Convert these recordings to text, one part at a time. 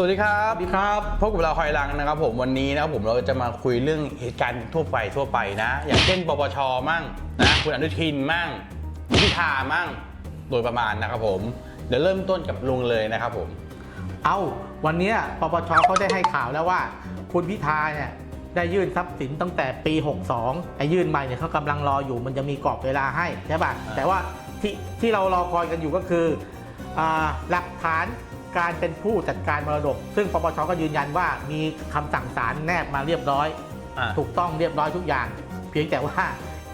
สวัสดีครับสวัสดีครับพบกับเราคอยลังนะครับ ผมวันนี้นะครับผมเราจะมาคุยเรื่องเหตุการณ์ทั่วไปทั่วไปนะ อย่างเช่น ปปชมั่งนะคุณอนุทินมั่งคุณพิธามั่งโดยประมาณนะครับผมเดี๋ยวเริ่มต้นกับลุงเลยนะครับผม เอาวันเนี้ยปปชเขาได้ให้ข่าวแล้วว่า คุณพิธาเนี่ยได้ยื่นทรัพย์สินตั้งแต่ปี 62ไอ้ยื่นใหม่เนี่ยเขากำลังรออยู่มันจะมีกรอบเวลาให้ใช่ป่ะอ่าแต่ว่าที่ที่เรารอคอยกันอยู่ก็คืออา หลักฐานการเป็นผู้จัดการมรดก ซึ่งปปชก็ยืนยันว่ามีคำสั่งศาลแนบมาเรียบร้อย อ่า ถูกต้องเรียบร้อยทุกอย่าง เพียงแต่ว่า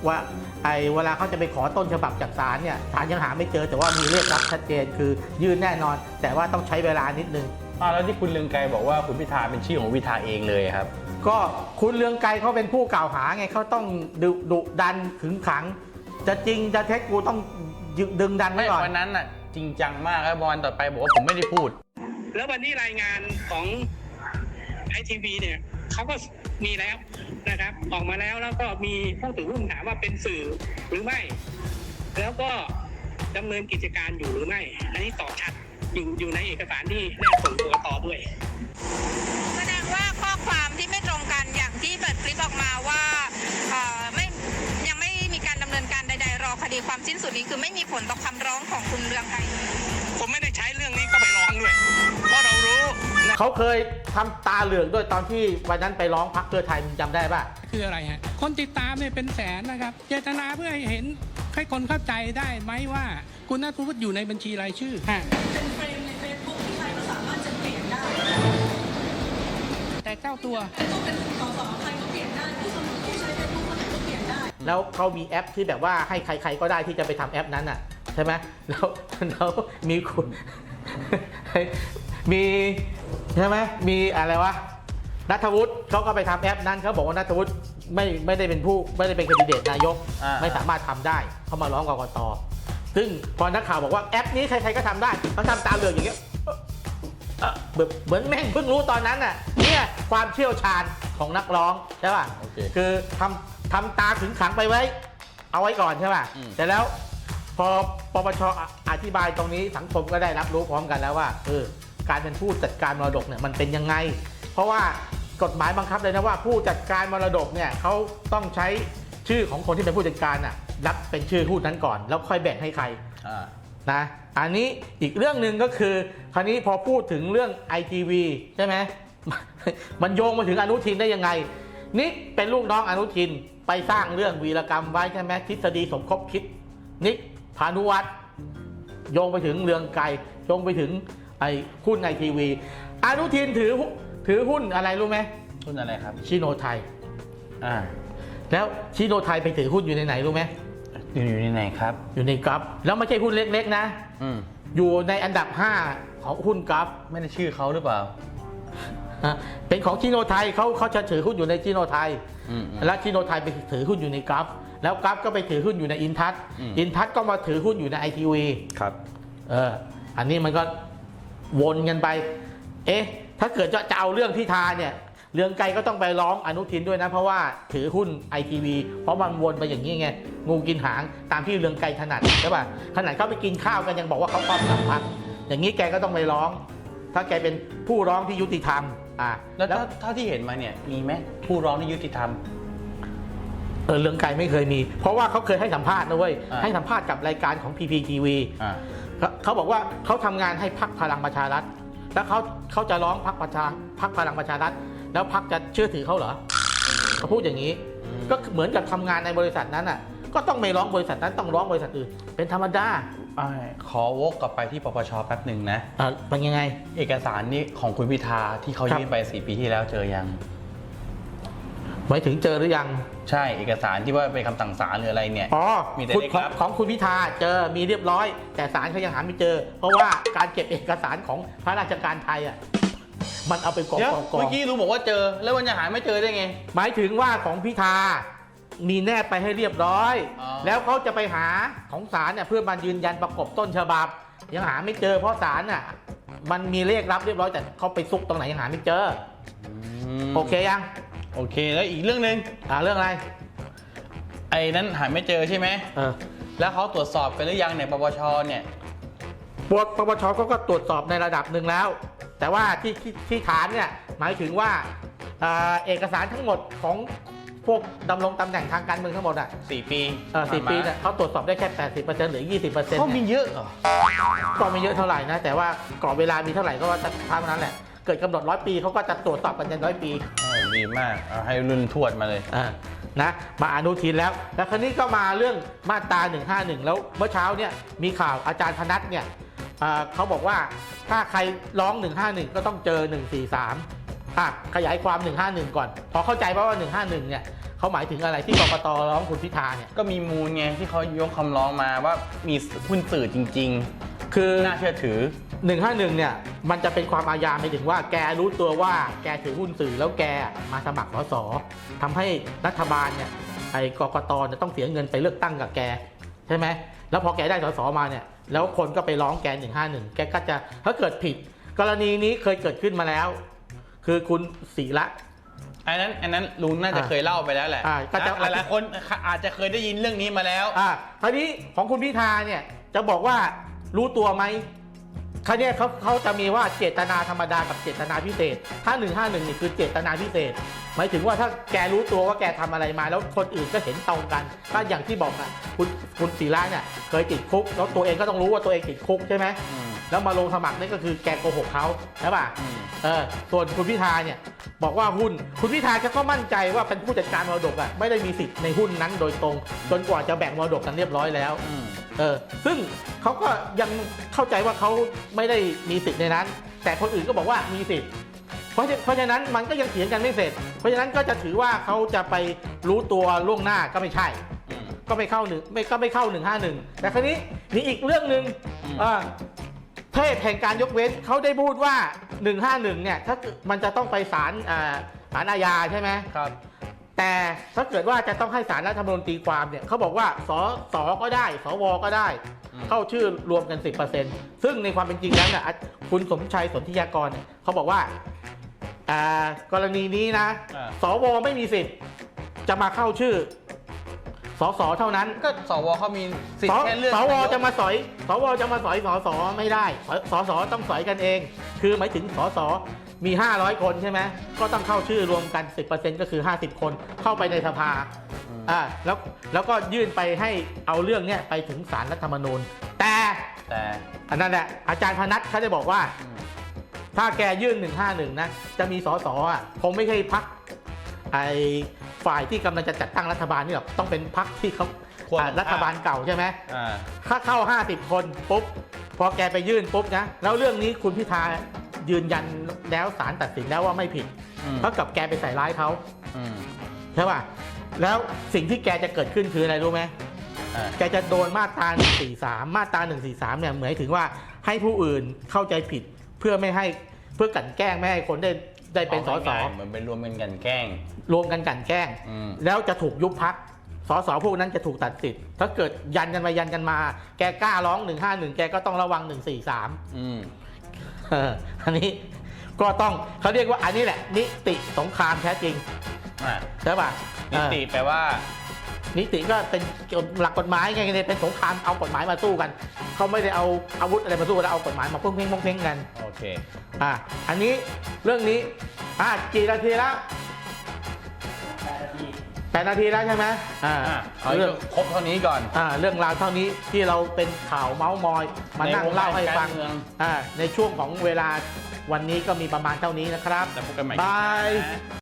ว่าไอ้เวลาเขาจะไปขอต้นฉบับจากศาลเนี่ยศาลยังหาไม่เจอแต่ว่ามีเรียกรับชัดเจนคือยื่นแน่นอน แต่ว่าต้องใช้เวลานิดนึง อ่าแล้วที่คุณเลืองไกรบอกว่าคุณพิธาเป็นชื่อของพิธาเองเลยครับ ก็คุณเลืองไกรเขาเป็นผู้กล่าวหาไงเขาต้องดุดุดันขึงขัง จะจริงจะเท็จกูต้องยึดึงดันไว้ไม่ก่อน วันนั้นน่ะ จริงจังมากครับวันต่อไปบอกว่าผมไม่ได้พูด แล้ววันนี้รายงานของไอทีวีเนี่ยเขาก็มีแล้วนะครับ ออกมาแล้วแล้วก็มีผู้ถือหุ้นถามว่าเป็นสื่อหรือไม่ แล้วก็ดำเนินกิจการอยู่หรือไม่ อันนี้ตอบชัดอยู่อยู่ในเอกสารที่แนบส่งตัวต่อด้วย แสดงว่าข้อความที่ไม่ตรงกันอย่างที่เปิดคลิปออกมาว่า ดๆรอคดีความสิ้นสุดนี้คือไม่มีผลต่อคำร้องของคุณเรืองไกรผมไม่ได้ใช้เรื่องนี้ก็ไปร้องด้วย เพราะเรารู้เขาเคยทำตาเหลือกด้วยตอนที่วันนั้นไปร้องพักเพื่อไทยมึงจำได้ป่ะ คืออะไรฮะ คนติดตามเนี่ยเป็นแสนนะครับ เจตนาเพื่อให้เห็นให้คนเข้าใจได้ไหมว่า คุณนัทวุฒิอยู่ในบัญชีรายชื่อฮะแต่เจ้าตัวแล้ วเขามีแอปที่แบบว่าให้ใคร ๆ ก็ได้ที่จะไปทำแอปนั้นอะใช่ไหมแล้วแล้วมีคุณมีใช่ไหมมีอะไรวะนัทวุฒิเขาก็ไปทำแอปนั้นเขาบอกว่านัทวุฒิไม่ไม่ได้เป็นผู้ไม่ได้เป็นแคนดิเดตนายกอ่าไม่สามารถทำได้เขามาร้องกกตซึ่งพอนักข่าวบอกว่าแอปนี้ใครๆก็ทำได้เขาทำตามเรื่องอย่างเงี้ยเอ่อแบบเหมือนแม่งเพิ่งรู้ตอนนั้นน่ะเนี่ยความเชี่ยวชาญของนักร้องใช่ป่ะโอเคคือทำ ทำตาขึงขังไปไว้ เอาไว้ก่อนใช่ป่ะอืม แต่แล้วพอปปชออธิบายตรงนี้สังคมก็ได้รับรู้พร้อมกันแล้วว่าเออการเป็นผู้จัดการมรดกเนี่ยมันเป็นยังไง เพราะว่ากฎหมายบังคับเลยนะว่าผู้จัดการมรดกเนี่ยเขาต้องใช้ชื่อของคนที่เป็นผู้จัดการน่ะรับเป็นชื่อผู้นั้นก่อน แล้วค่อยแบ่งให้ใคร อ่า นะอันนี้อีกเรื่องหนึ่งก็คือ คราวนี้พอพูดถึงเรื่อง ITV ใช่ไหม มันโยงมาถึงอนุทินได้ยังไงนิกเป็นลูกน้องอนุทิน ไปสร้างเรื่องวีรกรรมไว้ใช่ไหมทฤษฎีสมคบคิด นิกพานุวัฒน์โยงไปถึงเรืองไกรโยงไปถึงไอ้หุ้นไอทีวีอนุทินถือหุ้นถือหุ้นอะไรรู้ไหมหุ้นอะไรครับชิโนไทยอ่าแล้วชิโนไทยไปถือหุ้นอยู่ในไหนรู้ไหมอยู่อยู่ในไหนครับ อยู่ในกราฟแล้วไม่ใช่หุ้นเล็กๆนะ อืมอยู่ในอันดับ 5 ของหุ้นกราฟไม่ได้ชื่อเขาหรือเปล่า ฮะเป็นของชิโนไทยเขาเขาจะถือหุ้นอยู่ในชิโนไทย อืมอืมแล้วชิโนไทยไปถือหุ้นอยู่ในกราฟ แล้วกราฟก็ไปถือหุ้นอยู่ในอินทัศอืม อินทัศก็มาถือหุ้นอยู่ในไอทีวี ครับ เออ อันนี้มันก็วนกันไป เอ๊ะ ถ้าเกิดจะจะเอาเรื่องพิธาเนี่ย เรื่องไกลก็ต้องไปร้องอนุทินด้วยนะ เพราะว่าถือหุ้นไอทีวีเพราะมันวนไปอย่างนี้ไง งูกินหางตามที่เรื่องไกลถนัดใช่ป่ะ ขนาดเขาไปกินข้าวกันยังบอกว่าเขาครอบสัมพันธ์อย่างนี้แกก็ต้องไปร้อง ถ้าแกเป็นผู้ร้องที่ยุติธรรม อ่าแล้วถ้าถ้าที่เห็นมาเนี่ยมีไหมผู้ร้องที่ยุติธรรม เออเรื่องไกลไม่เคยมี เพราะว่าเขาเคยให้สัมภาษณ์นะเว้ยอ่า ให้สัมภาษณ์กับรายการของ PPTV อ่า เขาเขาบอกว่าเขาทำงานให้พักพลังประชารัฐ แล้วเขาเขาจะร้องพักประชาพักพลังประชารัฐ แล้วพักจะเชื่อถือเขาเหรอเขาพูดอย่างนี้ อืม ก็เหมือนกับทำงานในบริษัทนั้นอะ ก็ต้องไม่ร้องบริษัทนั้นต้องร้องบริษัทอื่น เป็นธรรมดา อ่าขอวกกลับไปที่ปปชแป๊บหนึ่งนะ อ่าเป็นยังไง เอกสารนี้ของคุณพิธาที่เขาครับยื่นไปสี่ปีที่แล้วเจอยัง หมายถึงเจอหรือยัง ใช่เอกสารที่ว่าเป็นคำสั่งศาลหรืออะไรเนี่ย อ๋อมีแต่คุณเลขของลับของคุณพิธาเจอมีเรียบร้อย แต่ศาลเขายังหาไม่เจอ เพราะว่าการเก็บเอกสารของพระราชการไทยอะมันเอาไปกองเดี๋ยวกองกอเมื่องกี้ลุงบอกว่าเจอ แล้วมันจะหาไม่เจอได้ไง หมายถึงว่าของพิธา มีแนบไปให้เรียบร้อย อ๋อ แล้วเขาจะไปหาของศาลเนี่ยเพื่อมายืนยันประกบต้นฉบับ ยังหาไม่เจอเพราะศาลน่ะมันมีเลขรับเรียบร้อยแต่เขาไปซุกตรงไหนยังหาไม่เจอมโอเคยังโอเคแล้วอีกเรื่องหนึ่งอ่าเรื่องอะไรไอ้นั้นหาไม่เจอใช่ไหม เออแล้วเขาตรวจสอบกันหรือยังเนี่ยปปชเนี่ย ปวดปปชเขาก็ตรวจสอบในระดับหนึ่งแล้วแแต่ว่าที่ที่ที่ฐานเนี่ยหมายถึงว่าอ่าเอกสารทั้งหมดของ พวกดำรงตำแหน่งทางการเมืองทั้งหมดอะสี่ปีเออสี่ปีเนี่ยเขาตรวจสอบได้แค่ 80%หรือ 20%เขามีเยอะเหรอก็ไม่เยอะเท่าไหร่นะ แต่ว่ากรอบเวลามีเท่าไหร่ก็ว่าจะเท่านั้นแหละ เกิดกำหนดร้อยปีเขาก็จะตรวจสอบกันยันร้อยปีเออดีมากเอาให้รุ่นทวดมาเลย อ่านะมาอนุทินแล้ว แล้วคราวนี้ก็มาเรื่องมาตรา 151 แล้วเมื่อเช้าเนี่ยมีข่าวอาจารย์ธนัทเนี่ยอ่าเขาบอกว่าถ้าใครร้อง 151 ก็ต้องเจอ 143 อะขยายความ 151 ก่อน พอเข้าใจเพราะว่า 151 เนี่ยเขาหมายถึงอะไรที่กกตร้องคุณพิธาเนี่ย ก็มีมูลไงที่เขายกคำร้องมาว่ามีหุ้นสื่อจริงคือๆน่าเชื่อถือ 151 เนี่ย มันจะเป็นความอาญาไม่ถึงว่าแกรู้ตัวว่าแกถือหุ้นสื่อแล้วแกมาสมัครสสทำให้รัฐบาลเนี่ยไอ้กกตเนี่ยต้องเสียเงินไปเลือกตั้งกับแกใช่ไหมแล้วพอแกได้สสมาเนี่ยแล้วคนก็ไปร้องแก151 แกก็จะถ้าเกิดผิด กรณีนี้เคยเกิดขึ้นมาแล้ว คือคุณศิระ อันนั้นอันนั้นลุงน่าจะอ่าเคยเล่าไปแล้วแหละอ่าก็จะหลายๆคนอาจจะเคยได้ยินเรื่องนี้มาแล้ว อ่าคราวนี้ของคุณพิธาเนี่ยจะบอกว่ารู้ตัวไหมคราวเนี้ยเขาเขาจะมีว่าเจตนาธรรมดากับเจตนาพิเศษ ถ้า151นี่คือเจตนาพิเศษ หมายถึงว่าถ้าแกรู้ตัวว่าแกทำอะไรมา แล้วคนอื่นก็เห็นตรงกัน ก็อย่างที่บอกอะคุณคุณศิระเนี่ยเคยติดคุก แล้วตัวเองก็ต้องรู้ว่าตัวเองติดคุกใช่ไหม อืม แล้วมาลงสมัครนี่ก็คือแกโกหกเขาใช่ป่ะอืมเออส่วนคุณพิธาเนี่ยบอกว่าหุ้น คุณพิธาแกก็มั่นใจว่าเป็นผู้จัดการมรดกอะไม่ได้มีสิทธิ์ในหุ้นนั้นโดยตรง จนกว่าจะแบ่งมรดกกันเรียบร้อยแล้วอืมเออซึ่งเขาก็ยังเข้าใจว่าเขาไม่ได้มีสิทธิ์ในนั้น แต่คนอื่นก็บอกว่ามีสิทธิ์เพราะฉะเพราะฉะนั้นมันก็ยังเถียงกันไม่เสร็จ เพราะฉะนั้นก็จะถือว่าเขาจะไปรู้ตัวล่วงหน้าก็ไม่ใช่อืมก็ไม่เข้าหนึ่งไม่ก็ไม่เข้า151แต่คราวนี้มีอีกเรื่องหนึ่งอืมอ่า เทพแห่งการยกเว้นเขาได้พูดว่า 151 เนี่ยถ้าเกิดมันจะต้องไปศาลอ่าศาลอาญาใช่ไหมครับ แต่ถ้าเกิดว่าจะต้องให้สารรัฐธรรมนูญตีความเนี่ยเขาบอกว่าสสก็ได้ สวก็ได้ อืม เข้าชื่อรวมกัน 10%ซึ่งในความเป็นจริงแล้วเนี่ยอะคุณสมชัยสนธิยากรเนี่ยเขาบอกว่าอ่ากรณีนี้นะ อ่า สวไม่มีสิทธิ์จะมาเข้าชื่อ สสเท่านั้นก็สวเขามีสิทสธิ์แค่เลือกสวจะมาสอยสวจะมาสอยสสไม่ได้สสสต้องสอยกันเอง คือหมายถึงสสมี 500 คนใช่ไหมก็ต้องเข้าชื่อรวมกัน 10%ก็คือ 50 คนเข้าไปในสภาอืมอ่าแล้วแล้วก็ยื่นไปให้เอาเรื่องเนี้ยไปถึงศาลรัฐธรรมนูญ แต่แต่อันนั้นแหละอาจารย์พนัทเขาได้บอกว่าอืมถ้าแกยื่น 151 นะ จะมีสสอะคงไม่ใช่พัก ไอฝ่ายที่กำลังจะจัดตั้งรัฐบาลนี่หรอกต้องเป็นพักที่เขาควรอ่ารัฐบาลเก่าใช่ไหม อ่า ถ้าเข้า 50 คนปุ๊บ พอแกไปยื่นปุ๊บนะ แล้วเรื่องนี้คุณพิธายืนยันแล้วศาลตัดสินแล้วว่าไม่ผิด อืม เท่ากับแกไปใส่ร้ายเขาอืมใช่ป่ะ แล้วสิ่งที่แกจะเกิดขึ้นคืออะไรรู้ไหม อ่า แกจะโดนมาตรา143 มาตรา143 เนี่ยหมายถึงว่าให้ผู้อื่นเข้าใจผิดเพื่อไม่ให้เพื่อกลั่นแกล้งไม่ให้คนได้ ได้เป็นสส เหมือนเป็นรวมเป็นกันแกล้ง รวมกันกลั่นแกล้ง อืม แล้วจะถูกยุบพักสสพวกนั้นจะถูกตัดสิทธิ์ถ้าเกิดยันกันไปยันกันมา แกกล้าร้อง 151 แกก็ต้องระวัง 143อืม เอออันนี้ก็ต้องเขาเรียกว่าอันนี้แหละ นิติสงครามแท้จริงอ่าใช่ป่ะนิติเอแปลว่าอนิติก็เป็นหลักกฎหมายไงเนี่ยเป็นสงครามเอากฎหมายมาสู้กันเขาไม่ได้เอาอาวุธอะไรมาสู้แล้วเอากฎหมายมาพุ่งเพ่งพุ่งเพ่งกัน โอเค อะอันนี้เรื่องนี้ อะกี่นาทีแล้วแปดนาทีแล้วใช่ไหมอ่าอะเอาเรื่องครบเท่านี้ก่อน อ่าเรื่องราวเท่านี้ที่เราเป็นข่าวเมาส์มอยมานั่งเล่าให้ฟังในวงการการเมือง อ่าในช่วงของเวลาวันนี้ก็มีประมาณเท่านี้นะครับแล้วพบกันใหม่ บายนะ